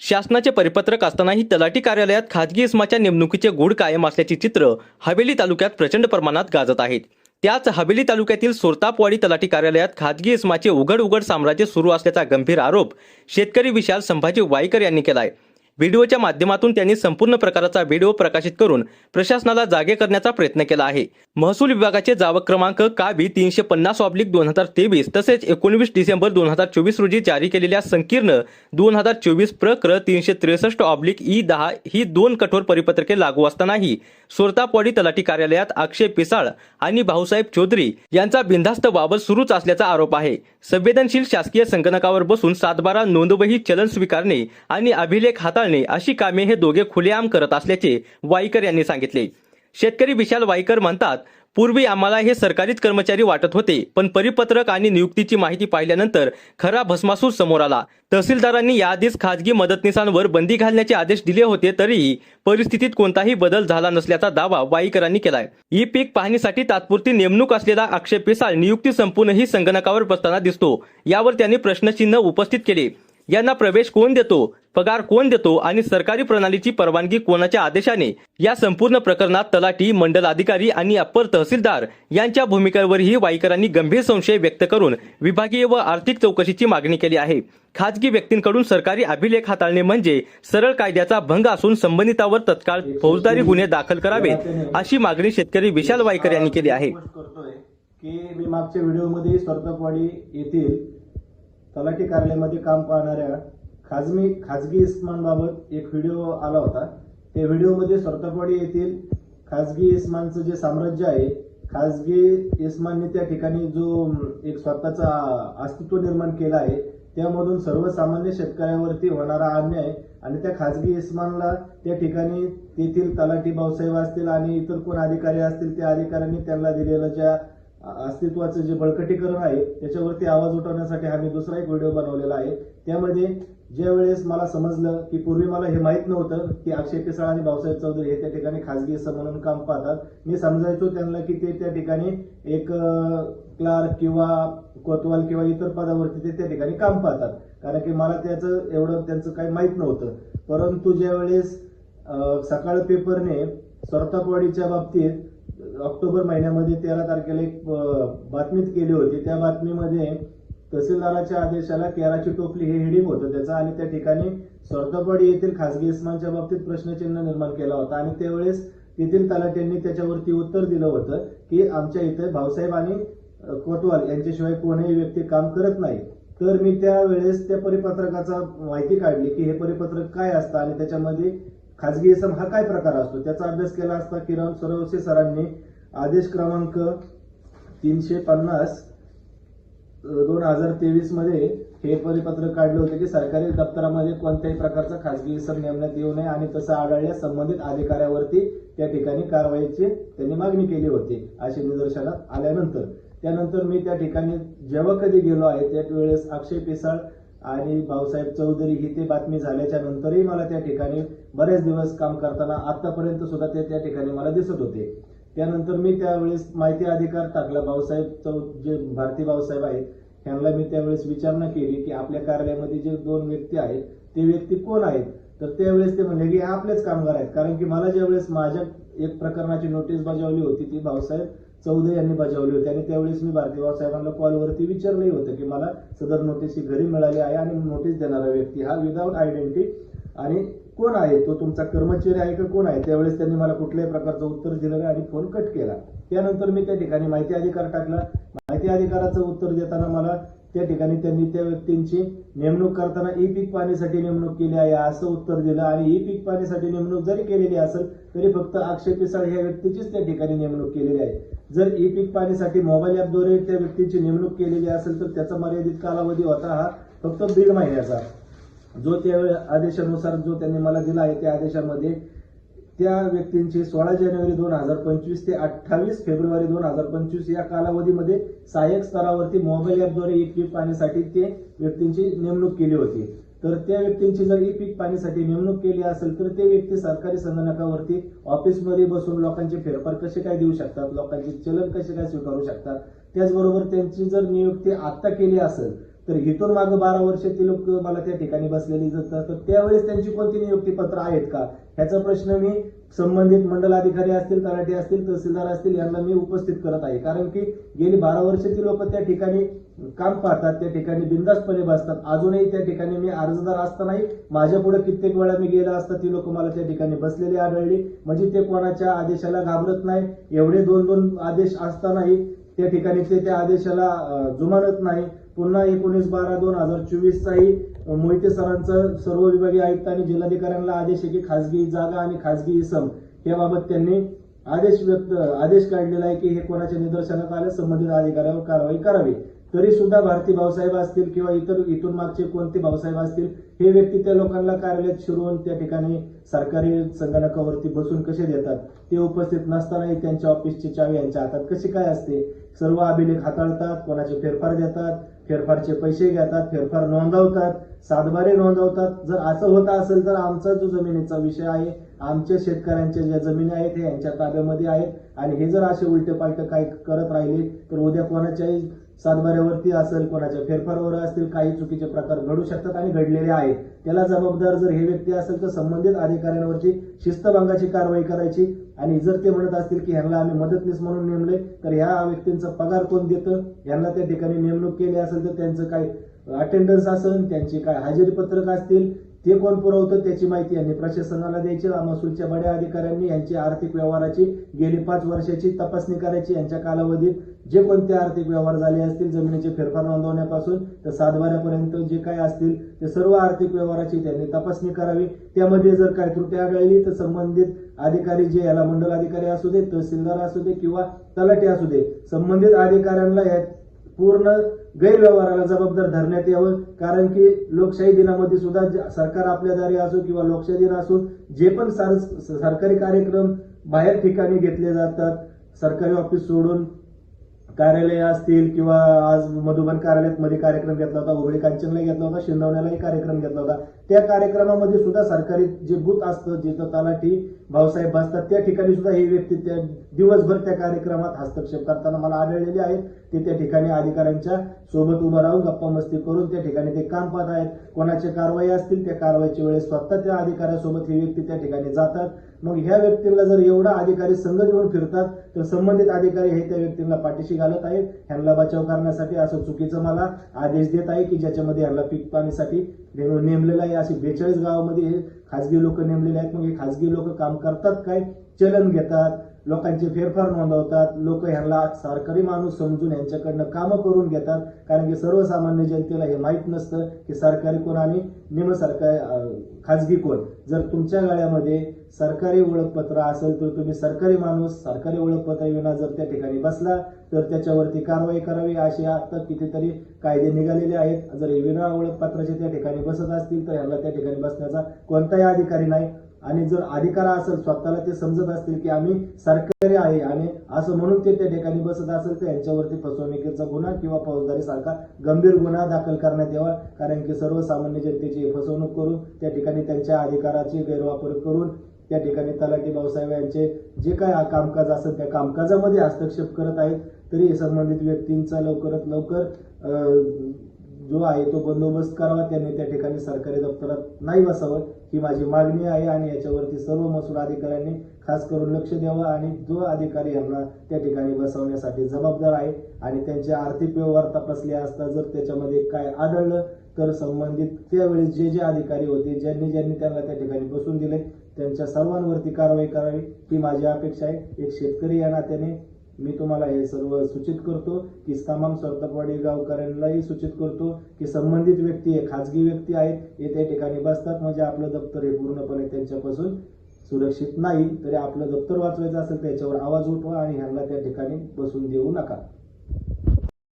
शासनाचे परिपत्रक असतानाही तलाठी कार्यालयात खाजगी इस्माच्या नेमणुकीचे गूढ कायम असल्याची चित्र हवेली तालुक्यात प्रचंड प्रमाणात गाजत आहेत. त्याच हवेली तालुक्यातील सोरतापवाडी तलाठी कार्यालयात खाजगी इस्माचे उघड उघड साम्राज्य सुरू असल्याचा गंभीर आरोप शेतकरी विशाल संभाजी वाईकर यांनी केला आहे व्हिडिओच्या माध्यमातून त्यांनी संपूर्ण प्रकाराचा व्हिडिओ प्रकाशित करून प्रशासनाला जागे करण्याचा प्रयत्न केला आहे. महसूल विभागाचे जावक क्रमांक काबी तीनशे पन्नास ऑब्लिक दोन हजार तेवीस तसेच एकोणवीस डिसेंबर दोन हजार चोवीस रोजी जारी केलेल्या संकीर्ण दोन हजार चोवीस प्रक्र तीनशे त्रेसष्ट ऑब्लिक ई दहा ही दोन कठोर परिपत्रके लागू असतानाही सोरतापवाडी तलाठी कार्यालयात अक्षय पिसाळ आणि भाऊसाहेब चौधरी यांचा बिनधास्त वावर सुरूच असल्याचा आरोप आहे. संवेदनशील शासकीय संगणकावर बसून सातबारा नोंदवही चलन स्वीकारणे आणि अभिलेख हाताळणे अशी कामे हे दोघे खुलेआम करत असल्याचे वाईकर यांनी सांगितले. शेतकरी विशाल वाईकर म्हणतात पूर्वी आम्हाला हे सरकारीच कर्मचारी वाटत होते पण परिपत्रक आणि नियुक्तीची माहिती पाहिल्यानंतर खरा भस्मासूर समोर आला. तहसीलदारांनी याआधीच खाजगी मदतनीसांवर बंदी घालण्याचे आदेश दिले होते तरीही परिस्थितीत कोणताही बदल झाला नसल्याचा दावा वाईकरांनी केलाय. ई पीक पाहणीसाठी तात्पुरती नेमणूक असलेला अक्षय पिसाळ नियुक्ती संपूर्णही संगणकावर बसताना दिसतो. यावर त्यांनी प्रश्नचिन्ह उपस्थित केले. यांना प्रवेश कोण देतो? पगार कोण देतो आणि सरकारी प्रणालीची परवानगी कोणाच्या आदेशाने? या संपूर्ण प्रकरणात तलाठी मंडल अधिकारी आणि अप्पर तहसीलदार यांच्या भूमिकेवरही वाईकरांनी गंभीर संशय व्यक्त करून विभागीय व आर्थिक चौकशीची मागणी केली आहे. खाजगी व्यक्तींकडून सरकारी अभिलेख हाताळणे म्हणजे सरळ कायद्याचा भंग असून संबंधितावर तत्काळ फौजदारी गुन्हे दाखल करावेत अशी मागणी शेतकरी विशाल वाईकर यांनी केली आहे. की मी मागच्या व्हिडिओमध्ये सरतपवाडी येथील तलाठी कार्यालयामध्ये काम पाहणाऱ्या खाजमी खाजगी इस्मांबाबत एक व्हिडिओ आला होता. त्या व्हिडिओमध्ये सरतपवाडी येथील खाजगी इस्मानचं जे साम्राज्य आहे खाजगी इस्मांनी त्या ठिकाणी जो एक स्वतःचा अस्तित्व निर्माण केला आहे त्यामधून सर्वसामान्य शेतकऱ्यावरती होणारा अन्याय आणि त्या खाजगी इस्मानला त्या ठिकाणी तेथील तलाठी भाऊसाहेब असतील आणि इतर कोण अधिकारी असतील त्या अधिकाऱ्यांनी त्यांना दिलेलं ज्या अस्तित्वाचं जे बळकटीकरण आहे त्याच्यावरती आवाज उठवण्यासाठी आम्ही दुसरा एक व्हिडिओ बनवलेला आहे. त्यामध्ये ज्या वेळेस मला समजलं की पूर्वी मला हे माहीत नव्हतं की अक्षय पिसाळ आणि भाऊसाहेब चौधरी हे त्या ठिकाणी खाजगी इस्म म्हणून काम पाहतात. मी समजायचो त्यांना की ते त्या ठिकाणी एक क्लार्क किंवा कोतवाल किंवा इतर पदावरती ते त्या ठिकाणी काम पाहतात. कारण की मला त्याचं एवढं त्यांचं काही माहीत नव्हतं. परंतु ज्या वेळेस सकाळ पेपरने सरतापवाडीच्या बाबतीत ऑक्टोबर महिन्यामध्ये तेरा तारखेला एक अं, बातमी केली होती. त्या बातमीमध्ये तहसीलदाराच्या आदेशाला केराची टोपली हे हेडिंग होतं. त्याचं आणि त्या ठिकाणी सरतापवाडी येथील खासगी इस्मानच्या बाबतीत प्रश्नचिन्ह निर्माण केला होता. आणि त्यावेळेस तेथील तलाट्यांनी त्याच्यावरती उत्तर दिलं होतं की आमच्या इथे भाऊसाहेब आणि कोतवाल यांच्याशिवाय कोणीही व्यक्ती काम करत नाही. तर मी त्यावेळेस त्या परिपत्रकाचा माहिती काढली की हे परिपत्रक काय असतं आणि त्याच्यामध्ये खाजगी इसम हा काय प्रकार असतो? त्याचा अभ्यास केला असता किरण सरवसे सरांनी आदेश क्रमांक तीनशे पन्नास दोन हजार तेवीसमध्ये हे परिपत्रक काढले होते की सरकारी दप्तरामध्ये कोणत्याही प्रकारचा खाजगी विसर नेमण्यात येऊ नये आणि तसं आढळल्यास संबंधित अधिकाऱ्यावरती त्या ठिकाणी कारवाईची त्यांनी मागणी केली होती अशी निदर्शनात आल्यानंतर. त्यानंतर मी त्या ठिकाणी जेव्हा कधी गेलो आहे त्यावेळेस अक्षय पिसाळ आणि भाऊसाहेब चौधरी ही ते बातमी झाल्याच्या नंतरही मला त्या ठिकाणी बरेच दिवस काम करताना आतापर्यंत सुद्धा ते त्या ठिकाणी मला दिसत होते. त्यानंतर मी त्यावेळेस माहिती अधिकार टाकला. भाऊसाहेब चौ जे भारती भाऊसाहेब आहेत त्यांना मी त्यावेळेस विचारणा केली की आपल्या कार्यालयामध्ये जे दोन व्यक्ती आहेत ते व्यक्ती कोण आहेत? तर त्यावेळेस ते म्हणले की आपलेच कामगार आहेत. कारण की मला ज्यावेळेस माझ्या एक प्रकरणाची नोटीस बजावली होती ती भाऊसाहेब चौधरी यांनी बजावली होती. आणि त्यावेळेस मी भारती भाऊसाहेबांना कॉलवरती विचारलंही होतं की मला सदर नोटीस ही घरी मिळाली आहे आणि नोटीस देणारा व्यक्ती हा विदाऊट आयडेंटिटी आणि कोण आहे? तो तुमचा कर्मचारी आहे का कोण आहे? त्यावेळेस त्यांनी मला कुठल्याही प्रकारचं उत्तर दिलं नाही आणि फोन कट केला. त्यानंतर मी त्या ठिकाणी माहिती अधिकार टाकला. माहिती अधिकाराचं उत्तर देताना मला त्या ठिकाणी त्यांनी त्या व्यक्तींची नेमणूक करताना ई पीक पाणीसाठी नेमणूक केली आहे असं उत्तर दिलं. आणि ई पीक पाणीसाठी नेमणूक जरी केलेली असेल तरी फक्त अक्षय पिसाळ ह्या व्यक्तीचीच त्या ठिकाणी नेमणूक केलेली आहे. जर ई पीक पाणीसाठी मोबाईल ॲपद्वारे त्या व्यक्तीची नेमणूक केलेली असेल तर त्याचा मर्यादित कालावधी होता हा फक्त दीड महिन्याचा. जो त्या आदेशानुसार जो त्यांनी मला दिला आहे त्या आदेशामध्ये त्या व्यक्तींची सोळा जानेवारी दोन हजार पंचवीस ते अठ्ठावीस फेब्रुवारी दोन हजार पंचवीस या कालावधीमध्ये सहाय्यक स्तरावरती मोबाईल ॲपद्वारे ई पीक पाण्यासाठी ते व्यक्तींची नेमणूक केली होती. तर त्या व्यक्तींची जर ई पीक पाण्यासाठी नेमणूक केली असेल तर ते व्यक्ती सरकारी संगणकावरती ऑफिसमध्ये बसून लोकांचे फेरफार कसे काय देऊ शकतात लोकांचे चलन कसे काय स्वीकारू शकतात त्याचबरोबर त्यांची जर नियुक्ती आत्ता केली असेल तर इथून मागे बारा वर्ष ते लोक मला त्या ठिकाणी बसलेली जातात तर त्यावेळेस त्यांची कोणती नियुक्तीपत्र आहेत का? ह्याचा प्रश्न मी संबंधित मंडल अधिकारी असतील तलाठी असतील तहसीलदार असतील यांना मी उपस्थित करत आहे. कारण की गेली बारा वर्ष ती लोक त्या ठिकाणी काम पाहतात त्या ठिकाणी बिंदास्तपणे बसतात. अजूनही त्या ठिकाणी मी अर्जदार असतानाही माझ्या पुढे कित्येक वेळा मी गेला असता ती लोक मला त्या ठिकाणी बसलेली आढळली. म्हणजे ते कोणाच्या आदेशाला घाबरत नाही. एवढे दोन दोन आदेश असतानाही त्या ठिकाणी ते त्या आदेशाला जुमानत नाही. पुन्हा एकोणीस बारा दोन हजार चोवीस चाही मोहिते सरांचं सर्व विभागीय आयुक्त आणि जिल्हाधिकाऱ्यांना आदेश आहे की खासगी जागा आणि खासगी इसम याबाबत त्यांनी आदेश व्यक्त आदेश काढलेला आहे की हे कोणाच्या निदर्शनात आले संबंधित अधिकाऱ्यावर कारवाई करावी. तरी सुद्धा भारती भाऊसाहेब असतील किंवा इतर इथून मागचे कोणते भाऊसाहेब असतील हे व्यक्ती त्या लोकांना कार्यालयात शिरवून त्या ठिकाणी सरकारी संगणकावरती बसून कसे देतात? ते उपस्थित नसतानाही त्यांच्या ऑफिसची चावी यांच्या हातात कशी काय असते? सर्व अभिलेख हाताळतात कोणाचे फेरफार देतात फेरफारचे पैसे घेतात फेरफार नोंदवतात सातबारे नोंदवतात. जर असं होत असेल तर आमचा जो जमिनीचा विषय आहे आमच्या शेतकऱ्यांच्या ज्या जमिनी आहेत हे यांच्या ताब्यामध्ये आहेत. आणि हे जर असे उलटे पालटे काही करत राहिले तर उद्या कोणाच्याही सातबाऱ्यावरती असेल कोणाच्या फेरफारवर असतील काही चुकीचे प्रकार घडू शकतात आणि घडलेले आहेत. त्याला जबाबदार जर हे व्यक्ती असेल तर संबंधित अधिकाऱ्यांवरती शिस्तभंगाची कारवाई करायची. आणि जर ते म्हणत असतील की ह्यांना आम्ही मदतनीस म्हणून नेमले तर ह्या व्यक्तींचा पगार कोण देतं? यांना त्या ठिकाणी नेमणूक केली असेल तर त्यांचं काय अटेंडन्स असेल त्यांची काय हजेरी पत्रक असतील ते कोण पुरवतं त्याची माहिती यांनी प्रशासनाला द्यायची. महसूलच्या बड्या अधिकाऱ्यांनी यांची आर्थिक व्यवहाराची गेली पाच वर्षाची तपासणी करायची. यांच्या कालावधीत जे कोणते आर्थिक व्यवहार झाले असतील जमिनीचे फेरफार नोंदवण्यापासून तर सातबाऱ्यापर्यंत जे काय असतील ते सर्व आर्थिक व्यवहाराची त्यांनी तपासणी करावी. त्यामध्ये जर काय त्रुटी आढळली तर संबंधित अधिकारी जे याला मंडल अधिकारी असू दे तहसीलदार असू दे किंवा तलाठी असू दे संबंधित अधिकाऱ्यांना या पूर्ण गैरव्यवहाराला जबाबदार धरण्यात यावं. कारण की लोकशाही दिनामध्ये सुद्धा सरकार आपल्या दारी असो किंवा लोकशाही दिन असो जे पण सार- सरकारी कार्यक्रम बाहेर ठिकाणी घेतले जातात सरकारी ऑफिस सोडून कार्यालय असतील किंवा आज मधुबन कार्यालयात मध्ये कार्यक्रम घेतला होता उभळी कांचनला घेतला होता शिंदवण्यालाही कार्यक्रम घेतला होता. त्या कार्यक्रमामध्ये सुद्धा सरकारी जे बूथ असतं जिथं तलाठी भाऊसाहेब बसतात त्या ठिकाणी सुद्धा हे व्यक्ती त्या दिवसभर त्या कार्यक्रमात हस्तक्षेप करताना मला आढळलेले आहेत. ते त्या ठिकाणी अधिकाऱ्यांच्या सोबत उभं राहून गप्पा मस्ती करून त्या ठिकाणी ते काम पाहत आहेत. कोणाच्या कारवाई असतील त्या कारवाईच्या वेळेस स्वतः त्या अधिकाऱ्यासोबत हे व्यक्ती त्या ठिकाणी जातात. मग ह्या व्यक्तीला जर एवढा अधिकारी संघ घेऊन फिरतात तर संबंधित अधिकारी हे त्या व्यक्तींना पाठीशी घालत आहेत. ह्यांना बचाव करण्यासाठी असं चुकीचं मला आदेश देत आहे की ज्याच्यामध्ये ह्यांना पीक पाणीसाठी नेमलेलं आहे. असे बेचाळीस गावामध्ये हे लोक नेमलेले आहेत. मग हे खाजगी लोक काम करतात काय? चलन घेतात. लोकांचे फेरफार नोंदवतात. लोक ह्यांना सरकारी माणूस समजून यांच्याकडनं कामं करून घेतात. कारण की सर्वसामान्य जनतेला हे माहीत नसतं की सरकारी कोण आणि निम सरकार खाजगी कोण. जर तुमच्या गाळ्यामध्ये सरकारी ओळखपत्र असेल तर तुम्ही सरकारी माणूस सरकारी ओळखपत्र विना जर त्या ठिकाणी बसला तर त्याच्यावरती कारवाई करावी असे आता कितीतरी कायदे निघालेले आहेत. जर हे विना ओळखपत्राचे त्या ठिकाणी बसत असतील तर यांना त्या ठिकाणी बसण्याचा कोणताही अधिकारी नाही. आणि जर अधिकार असेल स्वतःला ते समजत असतील की आम्ही सरकारी आहे आणि असं म्हणून ते त्या ठिकाणी बसत असेल तर यांच्यावरती फसवणुकीचा गुन्हा किंवा फौजदारी सारखा गंभीर गुन्हा दाखल करण्यात यावा. कारण की सर्वसामान्य जनतेची फसवणूक करून त्या ठिकाणी त्यांच्या अधिकाराची गैरवापर करून त्या ठिकाणी तलाठी भाऊसाहेब यांचे जे काय कामकाज असत त्या कामकाजामध्ये हस्तक्षेप करत आहेत. तरी संबंधित व्यक्तींचा लवकरात लवकर जो आहे तो बंदोबस्त करावा. त्यांनी त्या ठिकाणी सरकारी दप्तरात नाही बसावं. ही माझी मागणी आहे आणि याच्यावरती सर्व महसूल अधिकाऱ्यांनी खास करून लक्ष द्यावं आणि जो अधिकारी यांना त्या ठिकाणी बसवण्यासाठी जबाबदार आहे आणि त्यांचे आर्थिक व्यवहार तपासले असता जर त्याच्यामध्ये काय आढळलं तर संबंधित त्यावेळी जे जे अधिकारी होते ज्यांनी ज्यांनी त्यांना त्या ठिकाणी बसून दिले त्यांच्या सर्वांवरती कारवाई करावी ही माझी अपेक्षा आहे. एक शेतकरी या नात्याने मी तुम्हाला हे सर्व सूचित करतो की तमाम सरतकवाडी गावकऱ्यांनाही सूचित करतो की संबंधित व्यक्ती हे खाजगी व्यक्ती आहेत हे त्या ठिकाणी बसतात. म्हणजे आपलं दप्तर हे पूर्णपणे त्यांच्यापासून सुरक्षित नाही. तरी आपलं दप्तर वाचवायचं असेल त्याच्यावर आवाज उठवा आणि ह्यांना त्या ठिकाणी बसून देऊ नका.